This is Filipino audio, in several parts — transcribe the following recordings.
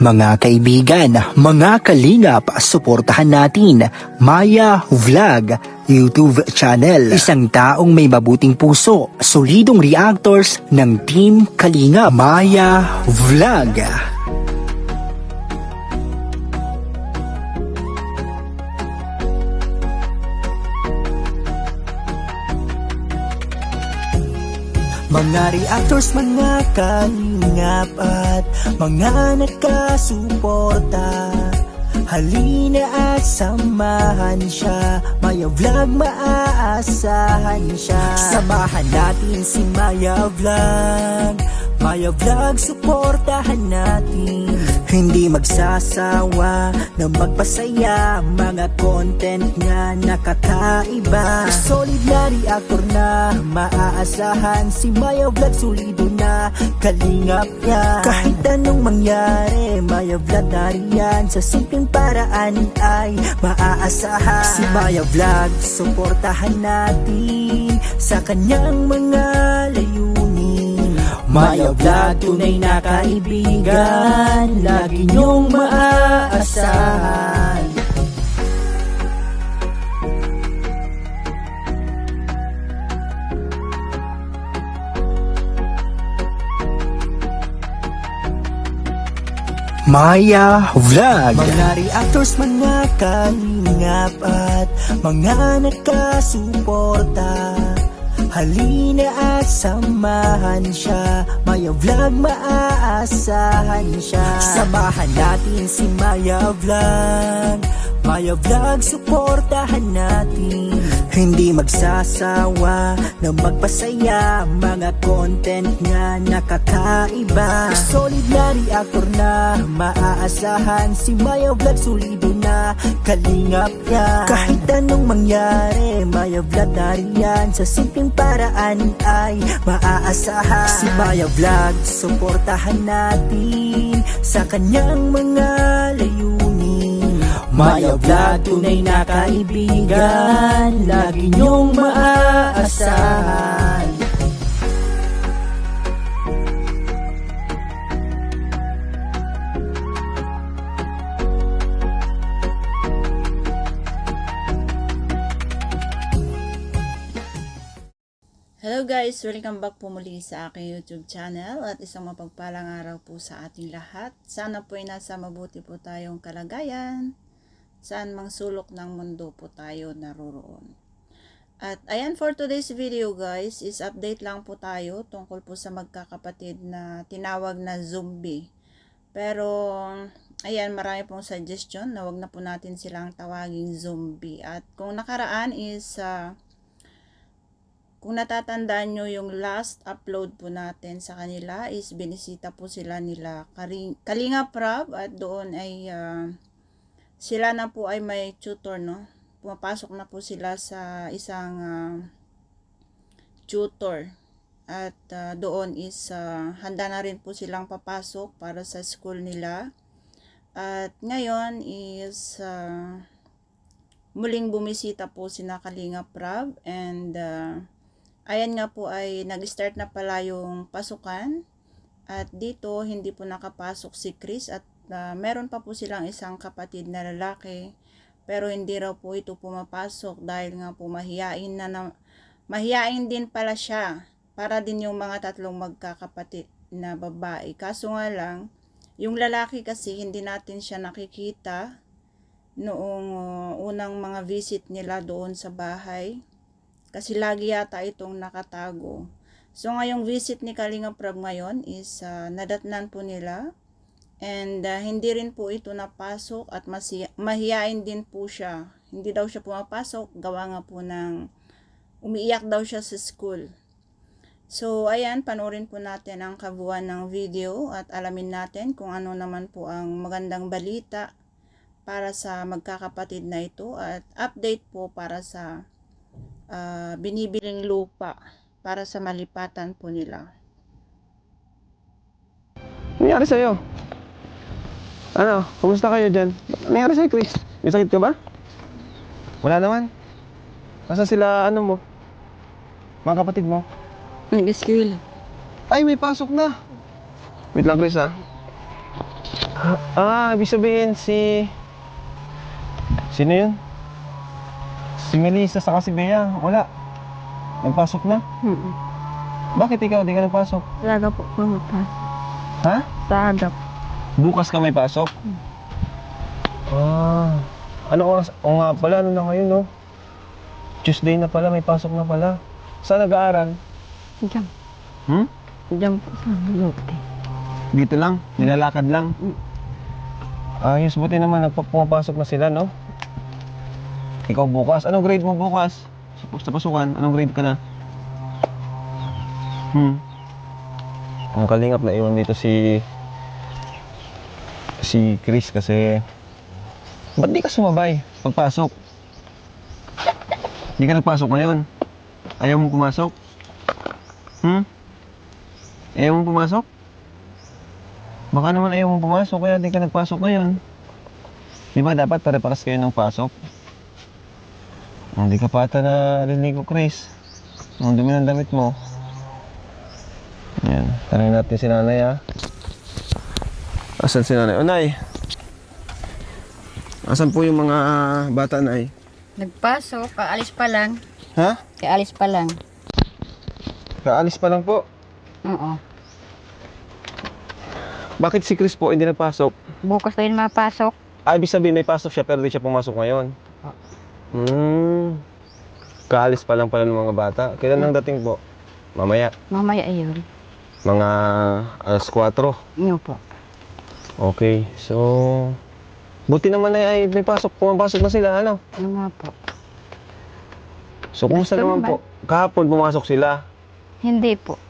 Mga kaibigan, mga kalingap, suportahan natin Maya Vlog YouTube channel. Isang taong may mabuting puso, solidong reactors ng Team Kalinga Maya Vlog. Mga reactors, mga kalingap at mga nakasuporta Halina at samahan siya. Maya Vlog maaasahan siya. Samahan natin si Maya Vlog. Maya Vlog, suportahan natin Hindi magsasawa na magpasaya. Mga content nga nakakaiba. Solid na reactor na maaasahan. Si Maya Vlog solido na kalingap yan Kahit anong mangyari Maya Vlog nariyan Sa simpleng paraan ay maaasahan. Si Maya Vlog, suportahan natin Sa kanyang mga layunin Maya Vlog, tunay na kaibigan. Lagi niyong maaasahan. Maya Vlog. Mga reactors, mga kalingap at mga nakasuporta Halina at samahan siya. Maya Vlog maaasahan siya. Samahan natin si Maya Vlog Maya Vlog suportahan natin. Hindi magsasawa na magpasaya. Mga content nga nakakaiba. Solid na reactor na. Maaasahan Si Maya Vlog solido na. Kalingap yan Kahit anong mangyari Maya Vlog nariyan Sa simpleng paraan ay maaasahan. Si Maya Vlog suportahan natin Sa kanyang mga layunin Maya Vlog, tunay na kaibigan Lagi niyong maaasahan Hello guys! Welcome back po muli sa aking YouTube channel at isang mapagpalang araw po sa ating lahat. Sana po ay nasa mabuti po tayong kalagayan. Saan mang sulok ng mundo po tayo naroroon. At ayan for today's video guys is update lang po tayo tungkol po sa magkakapatid na tinawag na zombie. Pero ayan marami pong suggestion na wag na po natin silang tawaging zombie. At kung nakaraan is ah, kung natatandaan nyo yung last upload po natin sa kanila is binisita po sila nila Kalinga Prab at doon ay ah, sila na po ay may tutor no. Pumapasok na po sila sa isang ah, tutor at ah, doon is ah, handa na rin po silang papasok para sa school nila. At ngayon is ah, muling bumisita po sina Kalinga Prab and ah, ayan nga po ay nag-start na pala yung pasukan at dito hindi po nakapasok si Chris at ah, meron pa po silang isang kapatid na lalaki pero hindi raw po ito pumapasok dahil nga po mahiyain na, na mahiyain din pala siya para din yung mga tatlong magkakapatid na babae kaso nga lang yung lalaki kasi hindi natin siya nakikita noong uh, unang mga visit nila doon sa bahay kasi lagi yata itong nakatago. So ngayong visit ni Kalinga Prab ngayon is ah, nadatnan po nila and ah, hindi rin po ito napasok at masi- mahiyain din po siya. Hindi daw siya pumapasok, gawa nga po ng umiiyak daw siya sa school. So ayan, panoorin po natin ang kabuuan ng video at alamin natin kung ano naman po ang magandang balita para sa magkakapatid na ito at update po para sa ah, binibiling lupa para sa malipatan po nila. Nangyari sa'yo? Ano? Kumusta kayo dyan? Nangyari sa'yo, Chris? May sakit ka ba? Wala naman. Nasa sila, ano mo? Mga kapatid mo? Nag-school. Ay, may pasok na. Wait lang, Chris, ha? Ah, ibig sabihin si... Sino yun? Si Melissa sa si Bea. Wala. Nagpasok na? Mm-mm. Bakit ikaw di ka nagpasok? Talaga po pumunta. Ha? Talaga po. Bukas ka may pasok? Ah. Ano oras? O nga pala, ano na ngayon, no? Tuesday na pala, may pasok na pala. Saan nag-aaral? Diyan. Hmm? Diyan po sa lote. Dito lang? Nilalakad lang? Mm. Ayos, buti naman nagpapumapasok na sila, no? Ikaw bukas. Anong grade mo bukas? Sa, sa pasukan, anong grade ka na? Hmm. Ang kalingap na iwan dito si... Si Chris kasi... Ba't di ka sumabay pagpasok? Di ka nagpasok ngayon? Ayaw mo pumasok? Hmm? Ayaw mo pumasok? Baka naman ayaw mo pumasok kaya di ka nagpasok ngayon. Di ba dapat pare-paras kayo ng pasok? Hindi ka pa ata narinig ko, Chris. Ang dumi ng damit mo. Yan. Tanongin natin si nanay, ha? Asan si nanay? O, nay! Asan po yung mga bata, nay? Nagpasok, kaalis pa lang. Ha? Kaalis pa lang. Kaalis pa lang po. Oo. Bakit si Chris po hindi nagpasok? Bukas na yun mapasok. Ah, ibig sabihin may pasok siya pero di siya pumasok ngayon. Hmm. Kaalis pa lang pala ng mga bata. Kailan ang dating po? Mamaya. Mamaya ayun. Mga alas 4. Iyo po. Okay. So, buti naman na ay may pasok. Pumapasok na sila, ano? Ano nga po. So, kumusta Gusto naman naman. po? Kahapon pumasok sila. Hindi po.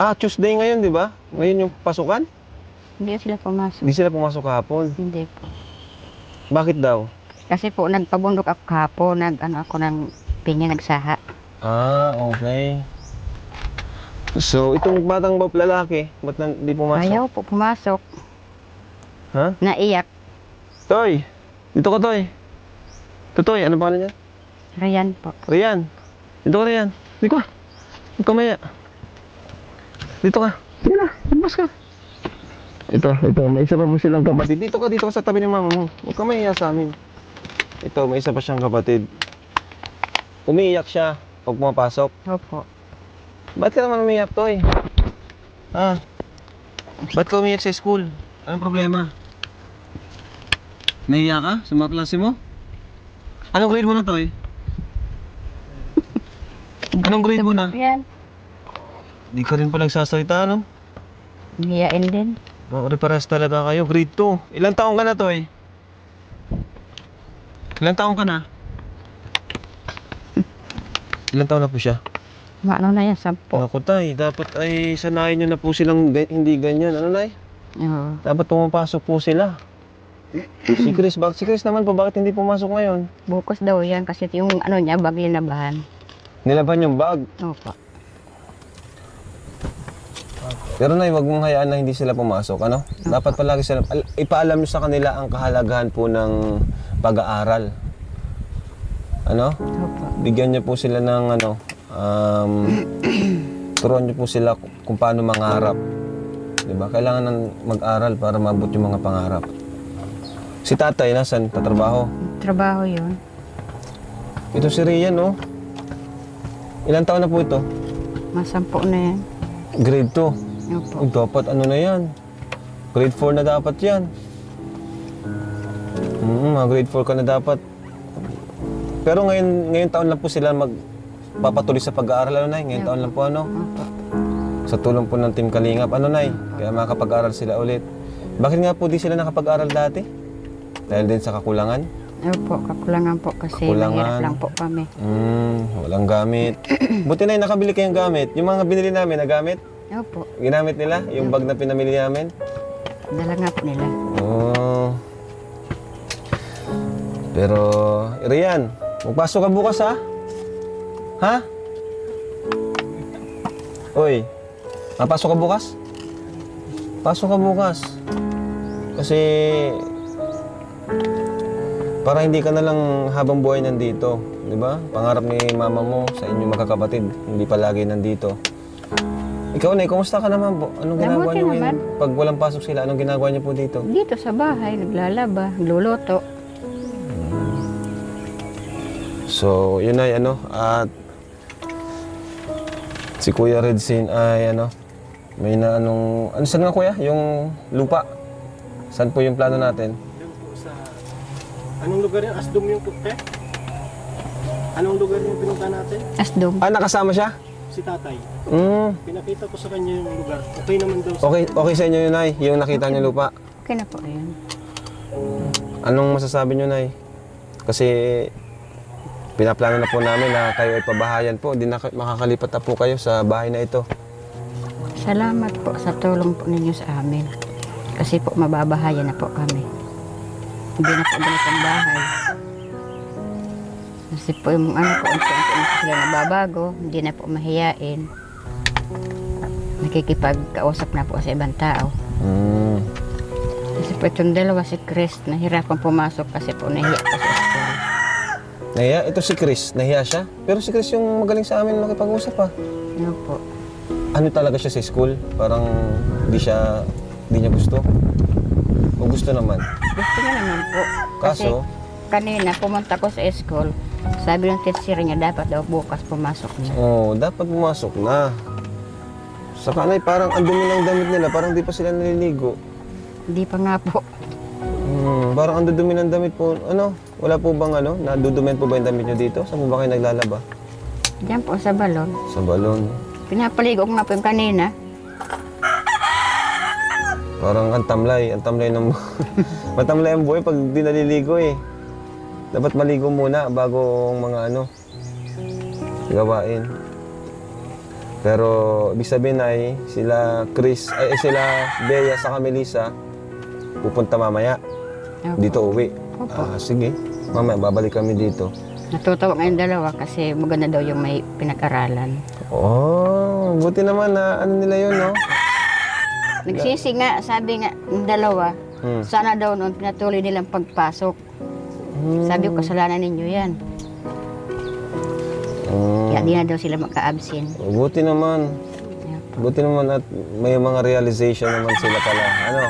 Ah, Tuesday ngayon, di ba? Ngayon yung pasukan? Hindi sila pumasok. Hindi sila pumasok kahapon. Hindi po. Bakit daw? Kasi po, nagpabundok ako kahapon. Nag, ano ako ng pinya, nagsaha. Ah, okay. So, itong batang bab lalaki, ba't nan- di pumasok? Ayaw po pumasok. Ha? Naiyak. Toy! Dito ka, Toy. Totoy, ano pangalan niya? Riyan po. Rian. Dito ka, Rian. Dito ka. Huwag ka maya. Dito ka. Sige na, lumabas ka. Ito, ito. May isa pa po silang kapatid. Dito ka, dito ka sa tabi ni mama mo. Huwag ka maya sa amin. Ito, may isa pa siyang kapatid. Umiiyak siya pag pumapasok. Opo. Ba't ka naman umiiyak, Toy? Ha? Ba't ka umiiyak sa school? Anong problema? Naiiyak ka sa mga klase mo? Anong grade mo na, Toy? Anong grade mo na? Yan. Di ka rin pa nagsasalita, no? Hiyain din. Pares talaga kayo? Grade 2. Ilang taong ka na, Toy? Ilang taong ka na? Ilang taon na po siya? Maano na yan, sampo. Ako, Tay. Dapat ay sanayin nyo na po silang hindi ganyan. Ano, Nay? Oo. Dapat pumapasok po sila. Si Chris, bak si Chris naman po, bakit hindi pumasok ngayon? Bukas daw yan kasi yung ano niya, bagay na bahan. Nilaban yung bag. Opo. Pero Nay, wag mong hayaan na hindi sila pumasok, ano? Dapat palagi sila, al- ipaalam nyo sa kanila ang kahalagahan po ng pag-aaral. Ano? Opo. Bigyan niyo po sila ng ano, um, turuan niyo po sila kung paano mangarap. 'Di ba? Kailangan ng mag-aral para maabot yung mga pangarap. Si tatay, nasan? Tatrabaho. Trabaho yun. Ito si Rian, no? Ilang taon na po ito? Masampo na yan. Grade 2. Opo. Uy, dapat ano na yan? Grade 4 na dapat yan. Mm, mga grade 4 ka na dapat. Pero ngayon, ngayon taon lang po sila magpapatuloy sa pag-aaral, ano, Nay? Ngayon taon lang po, ano? Opo. Sa tulong po ng Team Kalingap, ano, Nay? Kaya makakapag-aral sila ulit. Bakit nga po di sila nakapag-aral dati? Dahil din sa kakulangan? Opo, kakulangan po kasi Kakulangan. mahirap lang po kami. Hmm, walang gamit. Buti na nakabili kayong gamit. Yung mga binili namin na gamit, Opo, ginamit nila? Yung bag na pinamili namin? dala nga po nila. Oo. Pero, Rian, magpasok ka bukas ha? Ha? Uy, mapasok ka bukas? Pasok ka bukas. Kasi, para hindi ka na lang habang buhay nandito. Di ba? Pangarap ni mama mo sa inyong magkakapatid, hindi palagi nandito. Ikaw, Nay, kumusta ka naman po? Anong ginagawa Mabuti niyo ngayon? Pag walang pasok sila, anong ginagawa niyo po dito? Dito sa bahay, naglalaba, nagluluto. So, yun ay ano, at si Kuya Redsin ay ano, may na anong, ano saan nga Kuya? Yung lupa. Saan po yung plano natin? Anong lugar yun? Asdum yung putte? Anong lugar yung pinunta natin? Asdom. Ah, nakasama siya? Si tatay. Mm, Pinakita ko sa kanya yung lugar. Okay naman daw sa... okay, okay sa inyo yun, Nay, yung nakita niyo lupa. Okay na po yun. Anong masasabi niyo, Nay? Kasi pinaplano na po namin na kayo ay pabahayan po. Di na makakalipat na po kayo sa bahay na ito. Salamat po sa tulong po ninyo sa amin. Kasi po mababahayan na po kami. Hindi na po ganitong bahay. Kasi po yung ano po, unti-unti na po sila nababago, hindi na po mahiyain. Nakikipagkausap na po sa ibang tao. Mm. Kasi po itong dalawa si Chris, nahirapan pumasok kasi po nahiya pa sa school. Nahiya, ito si Chris, nahiya siya. Pero si Chris yung magaling sa amin makipag-usap pa. Ano po? Ano talaga siya sa school? Parang di siya, di niya gusto? O gusto naman? Niya naman po. Kasi Kaso, kanina pumunta ko sa school, sabi ng teacher niya dapat daw bukas pumasok niya. oh, dapat pumasok na. Sa kanay, parang ang dumi ng damit nila, parang di pa sila naliligo. Hindi pa nga po. Hmm, parang ang dudumi ng damit po. Ano, wala po bang ano, nadudumihan po ba yung damit nyo dito? Saan po ba kayo naglalaba? Diyan po sa balon. Sa balon. Pinapaligo ko nga po yung kanina. Parang ang tamlay, ang tamlay ng... Matamlay ang buhay pag di naliligo eh. Dapat maligo muna bago ang mga ano, gawain. Pero ibig sabihin ay sila Chris, ay sila Bea sa Melissa pupunta mamaya. Opo. Dito uwi. Opo. Ah, sige. Mamaya babalik kami dito. Natutuwa ngayon dalawa kasi maganda daw yung may pinag-aralan. Oh, buti naman na ano nila yun, no? Nagsisi nga, sabi nga ng dalawa, Hmm. sana daw noon pinatuloy nilang pagpasok. Sabi ko, kasalanan ninyo yan. Hmm. Kaya di na daw sila magka-absent. Buti naman. Buti naman at may mga realization naman sila pala. Ano?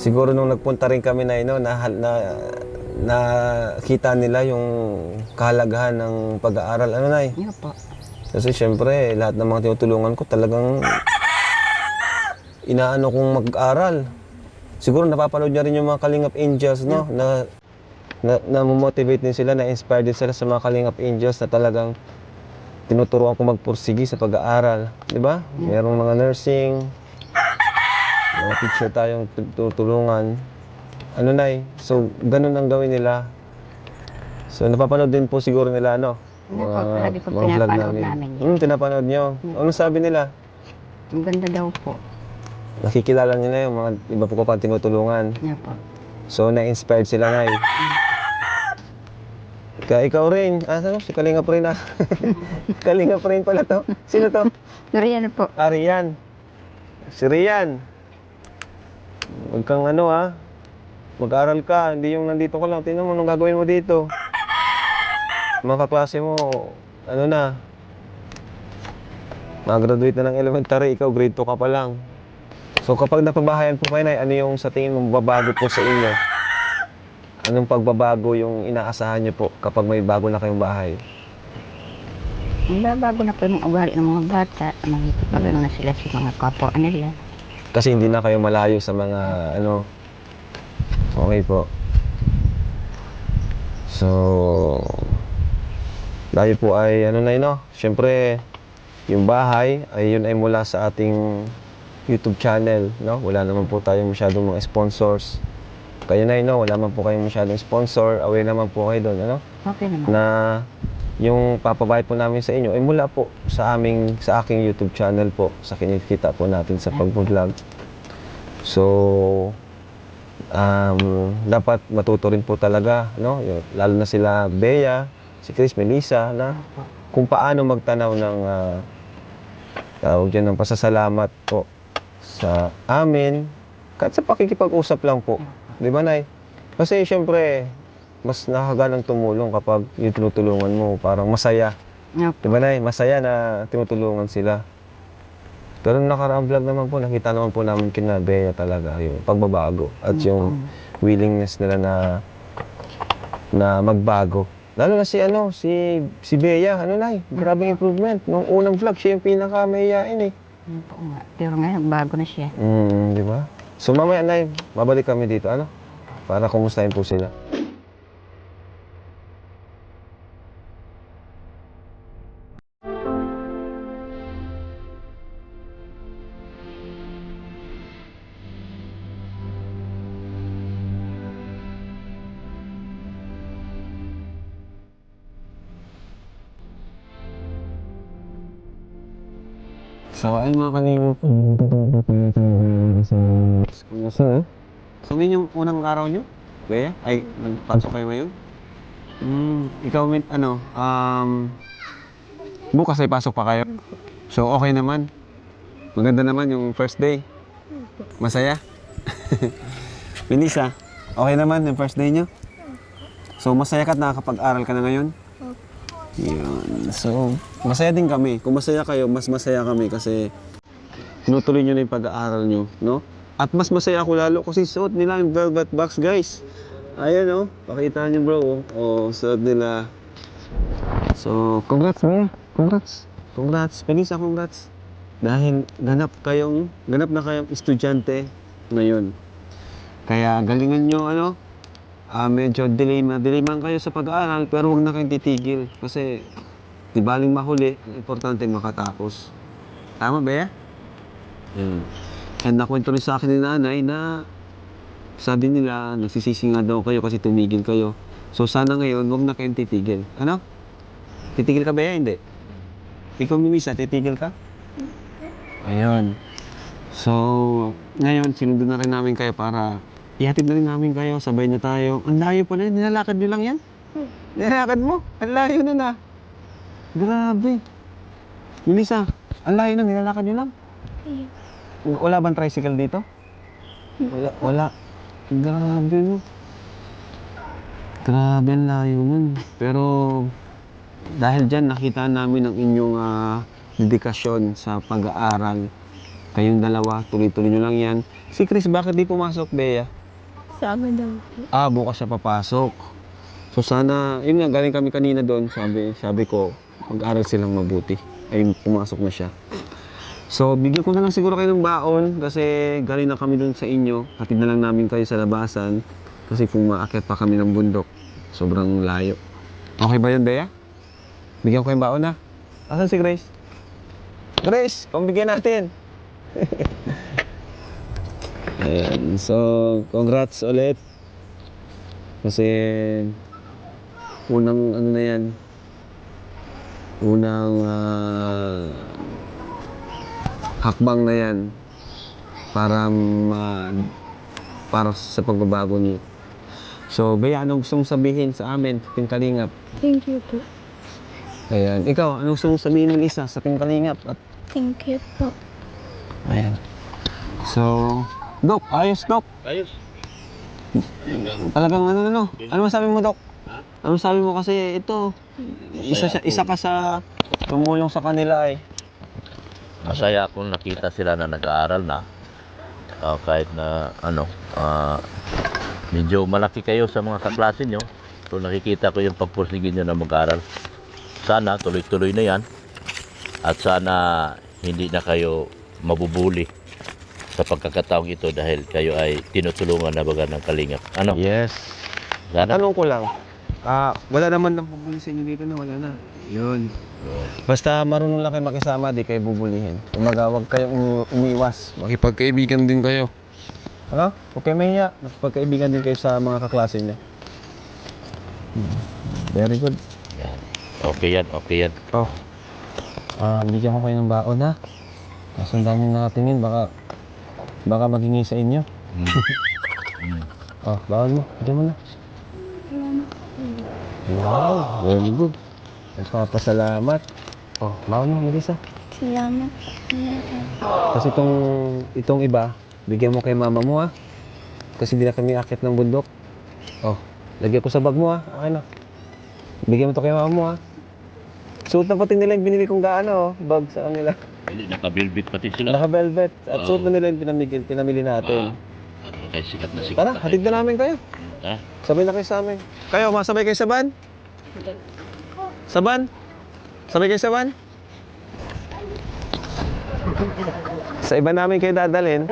Siguro nung nagpunta rin kami na ino, na, na, nakita nila yung kahalagahan ng pag-aaral. Ano na Yun po. Kasi syempre, lahat ng mga tinutulungan ko talagang inaano kong mag-aral. Siguro napapanood niya rin yung mga Kalingap Angels, no? Na, na, na motivate din sila, na-inspire din sila sa mga Kalingap Angels na talagang tinuturuan ko magpursigi sa pag-aaral. Di ba? Merong mga nursing, mga teacher tayong tu- tutulungan. Ano na So, ganun ang gawin nila. So, napapanood din po siguro nila, ano? Opo, lagi po vlog namin yun. Hmm, pinapanood nyo. Ano sabi nila? Ang ganda daw po. Nakikilala nila yung mga iba po ko pang tinutulungan. Yun po. So, na-inspired sila na eh. Kaya ikaw rin. Ah, ano? Si Kalinga rin ah. Kalinga rin pala to. Sino to? Yan po. Ah, Rian. Si Rian. Huwag kang ano ah. Mag-aral ka. Hindi yung nandito ka lang. Tingnan mo anong gagawin mo dito. Mga kaklase mo, ano na. Mag-graduate na ng elementary. Ikaw, grade 2 ka pa lang. So kapag napabahayan po kayo na, ano yung sa tingin mo babago po sa inyo? Anong pagbabago yung inaasahan nyo po kapag may bago na kayong bahay? Bago na po yung ugali ng mga bata. Nakikipagano na sila sa mga kapwa nila. Kasi hindi na kayo malayo sa mga ano. Okay po. So, tayo po ay ano na yun, no? Siyempre, yung bahay ay yun ay mula sa ating YouTube channel, no? Wala naman po tayong masyadong mga sponsors. Kayo na no? Wala naman po kayong masyadong sponsor. Aware naman po kayo doon, ano? Okay naman. na yung papabayad po namin sa inyo ay mula po sa aming sa aking YouTube channel po sa kinikita po natin sa pag-vlog. So um, dapat matuto rin po talaga no yung, lalo na sila Bea, si Chris Melissa na kung paano magtanaw ng uh, tawag dyan ng pasasalamat po sa amin kahit sa pakikipag-usap lang po. Di ba, Nay? Kasi syempre, mas nakakaganang tumulong kapag yung tinutulungan mo, parang masaya. Po. Di ba, Nay? Masaya na tinutulungan sila. Pero nung nakaraang vlog naman po, nakita naman po namin kina Bea talaga yung pagbabago at yung willingness nila na na magbago. Lalo na si ano, si si Bea, ano na grabing improvement. Nung unang vlog, siya yung pinaka mayayain eh. Yun po nga. Pero ngayon, bago na siya. Mm, di ba? So mamaya na babalik kami dito, ano? Para kumustahin po sila. Ayun mga po. Kumusta eh? So, yun yung unang araw nyo? Bea? Ay, nagpasok kayo ngayon? Hmm, ikaw, ano, um, bukas ay pasok pa kayo? So, okay naman? Maganda naman yung first day? Masaya? Melissa, okay naman yung first day nyo? So, masaya ka at nakakapag-aral ka na ngayon? Yun. So, masaya din kami. Kung masaya kayo, mas masaya kami kasi tinutuloy nyo na yung pag-aaral nyo, no? At mas masaya ako lalo kasi suot nila yung velvet box, guys. Ayan, oh. Pakita nyo, bro. Oh, oh suot nila. So, congrats, Mia. Congrats. Congrats. Melissa, congrats. Dahil ganap kayong, ganap na kayong estudyante ngayon. Kaya galingan nyo, ano, Ah, medyo delay na delay man kayo sa pag-aaral pero huwag na kayong titigil kasi di baling mahuli, importante makatapos. Tama ba ya? Mm. And nakwento rin sa akin ni nanay na sabi nila nagsisisi nga daw kayo kasi tumigil kayo. So sana ngayon huwag na kayong titigil. Ano? Titigil ka ba ya? Hindi. Ikaw mimisa, titigil ka? Ayun. So, ngayon, sinundo na rin namin kayo para ihatid na rin namin kayo, sabay na tayo. Ang layo pala, nilalakad nyo lang yan? Nilalakad mo? Ang layo na na. Grabe. Melissa, ang layo na, nilalakad nyo lang? Wala bang tricycle dito? Wala. Wala. Grabe no. Grabe ang layo nun. Pero dahil dyan nakita namin ang inyong ah, dedikasyon sa pag-aaral. Kayong dalawa, tuloy-tuloy nyo lang yan. Si Chris, bakit di pumasok, Bea? Sa daw. Ah, bukas siya papasok. So sana, yun nga, galing kami kanina doon, sabi, sabi ko, mag-aral silang mabuti. Ayun, pumasok na siya. So, bigyan ko na lang siguro kayo ng baon kasi galing na kami doon sa inyo. Hatid na lang namin kayo sa labasan kasi kung maakyat pa kami ng bundok, sobrang layo. Okay ba yun, Bea? Bigyan ko yung baon na. Asan si Grace? Grace, pambigyan natin. Ayan, so congrats ulit. Kasi unang ano na yan, unang ah, hakbang na yan para ma, para sa pagbabago niyo. So, Bea, anong gusto mong sabihin sa amin, sa Pingkalingap? Thank you po. Ayan. Ikaw, anong gusto mong sabihin ng isa sa Pingkalingap? At, Thank you po. ayan. So, Dok, ayos, Dok. Ayos. Talagang ano, ano, ano masabi mo, Dok? Ano masabi mo kasi ito, isa, siya- isa ka sa tumulong sa kanila eh. Masaya akong nakita sila na nag-aaral na. Ah, kahit na ano, ah, medyo malaki kayo sa mga kaklase nyo. So nakikita ko yung pagpursige nyo na mag-aaral. Sana tuloy-tuloy na yan. At sana hindi na kayo mabubuli sa pagkakataong ito dahil kayo ay tinutulungan na baga ng kalingap. Ano? Yes. Sana? Tanong ko lang, ah, wala naman nang bubuli sa inyo dito na wala na. Yun. Basta marunong lang kayo makisama, di kayo bubulihin. Kumaga, huwag kayong umi- umiwas. Makipagkaibigan din kayo. Ano? Huwag kayo mahiya. Makipagkaibigan din kayo sa mga kaklase niyo. Hmm. Very good. Yan. Okay yan, okay yan. Oh. Ah, bigyan ko kayo ng baon ha. Kasundan nyo natin yun, baka baka magingi sa inyo. oh, baon mo. Bigyan mo na. Wow, very good. Nagpapasalamat. Oh, baon mo, Melissa. Salamat. Tapos itong, itong iba, bigyan mo kay mama mo ha. Kasi hindi na kami akit ng bundok. Oh, lagyan ko sa bag mo ha. Okay na. Bigyan mo to kay mama mo ha. Suot na pati nila yung binili kong gaano oh, bag sa kanila. Hindi, naka-velvet pati sila. Naka-velvet. At Oo. suot na nila yung pinamigil, pinamili natin. Ah, kaya sikat na sikat. Tara, na hatid na namin kayo. Ha? Sabay na kayo sa amin. Kayo, masabay kayo sa van? Sa van? Sabay kayo sa van? sa iba namin kayo dadalhin.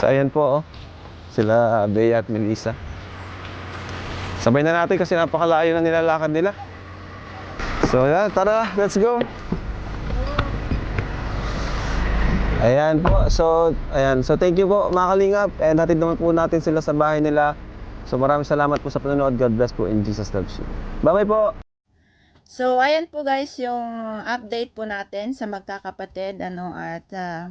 So ayan po oh. Sila Bea at Melissa. Sabay na natin kasi napakalayo na nilalakad nila. So yan, tara, let's go. Ayan po. So, ayan. So, thank you po mga kalingap. And hatid naman po natin sila sa bahay nila. So, maraming salamat po sa panonood. God bless po in Jesus loves you. Bye-bye po. So, ayan po guys yung update po natin sa magkakapatid. Ano, at ah,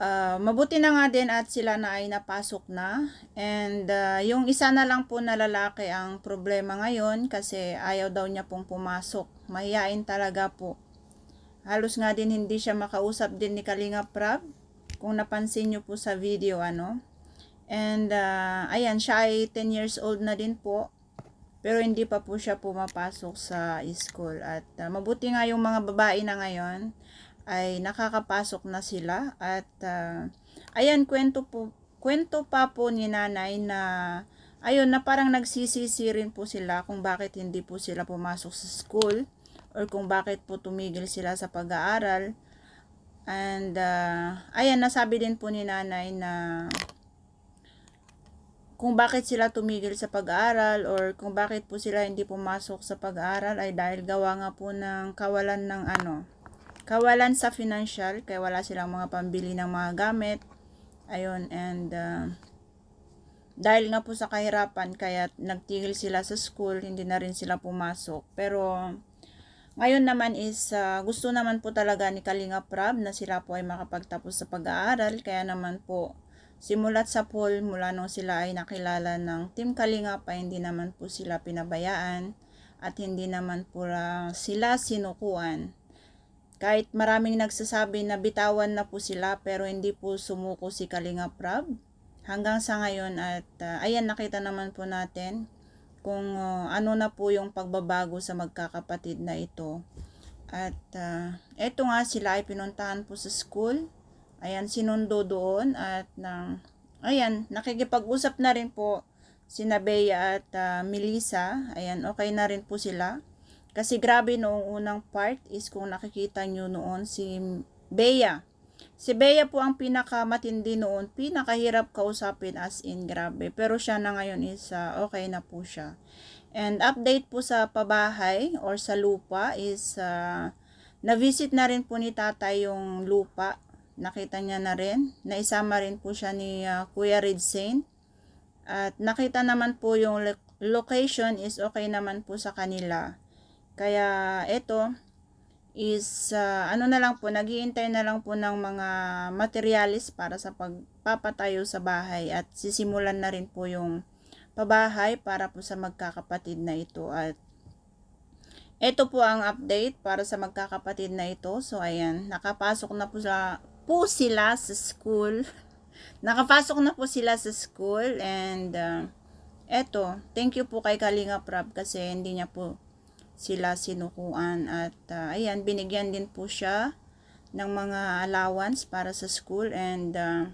ah, mabuti na nga din at sila na ay napasok na. And ah, yung isa na lang po na lalaki ang problema ngayon kasi ayaw daw niya pong pumasok. Mahihain talaga po. Halos nga din hindi siya makausap din ni Kalinga Prab. Kung napansin niyo po sa video ano. And ah, ayan, siya ay 10 years old na din po. Pero hindi pa po siya pumapasok sa school. At ah, mabuti nga yung mga babae na ngayon ay nakakapasok na sila. At ah, ayan, kwento, po, kwento pa po ni nanay na ayun na parang nagsisisi rin po sila kung bakit hindi po sila pumasok sa school or kung bakit po tumigil sila sa pag-aaral. And ah, ayan, nasabi din po ni nanay na kung bakit sila tumigil sa pag-aaral or kung bakit po sila hindi pumasok sa pag-aaral ay dahil gawa nga po ng kawalan ng ano, kawalan sa financial, kaya wala silang mga pambili ng mga gamit. Ayun, and uh, dahil nga po sa kahirapan, kaya nagtigil sila sa school, hindi na rin sila pumasok. Pero ngayon naman is uh, gusto naman po talaga ni Kalinga Prab na sila po ay makapagtapos sa pag-aaral, kaya naman po Simulat sa poll, mula nung sila ay nakilala ng Team Kalinga pa, hindi naman po sila pinabayaan at hindi naman po ah, sila sinukuan. Kahit maraming nagsasabi na bitawan na po sila pero hindi po sumuko si Kalinga Prab. Hanggang sa ngayon at ah, ayan nakita naman po natin kung ah, ano na po yung pagbabago sa magkakapatid na ito. At ah, eto nga sila ay pinuntahan po sa school Ayan, sinundo doon at nang ayan, nakikipag-usap na rin po si Bea at ah, Melissa. Ayan, okay na rin po sila. Kasi grabe noong unang part is kung nakikita nyo noon si Bea. Si Bea po ang pinakamatindi noon, pinakahirap kausapin as in grabe. Pero siya na ngayon is ah, okay na po siya. And update po sa pabahay or sa lupa is ah, na-visit na rin po ni tatay yung lupa nakita niya na rin. Naisama rin po siya ni uh, Kuya Red Saint. At nakita naman po yung lo- location is okay naman po sa kanila. Kaya ito is uh, ano na lang po, naghihintay na lang po ng mga materialis para sa pagpapatayo sa bahay at sisimulan na rin po yung pabahay para po sa magkakapatid na ito at ito po ang update para sa magkakapatid na ito. So, ayan, nakapasok na po sa po sila sa school. Nakapasok na po sila sa school and uh, eto, thank you po kay Kalinga Prab kasi hindi niya po sila sinukuan at uh, ayan, binigyan din po siya ng mga allowance para sa school and uh,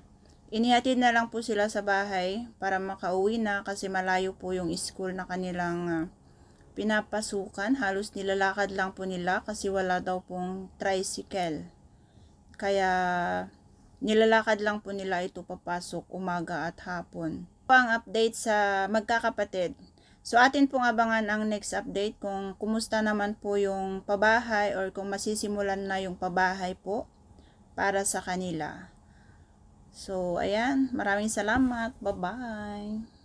inihatid na lang po sila sa bahay para makauwi na kasi malayo po yung school na kanilang uh, pinapasukan. Halos nilalakad lang po nila kasi wala daw pong tricycle. Kaya nilalakad lang po nila ito papasok umaga at hapon. Ito ang update sa magkakapatid. So atin pong abangan ang next update kung kumusta naman po yung pabahay or kung masisimulan na yung pabahay po para sa kanila. So ayan, maraming salamat. Bye-bye.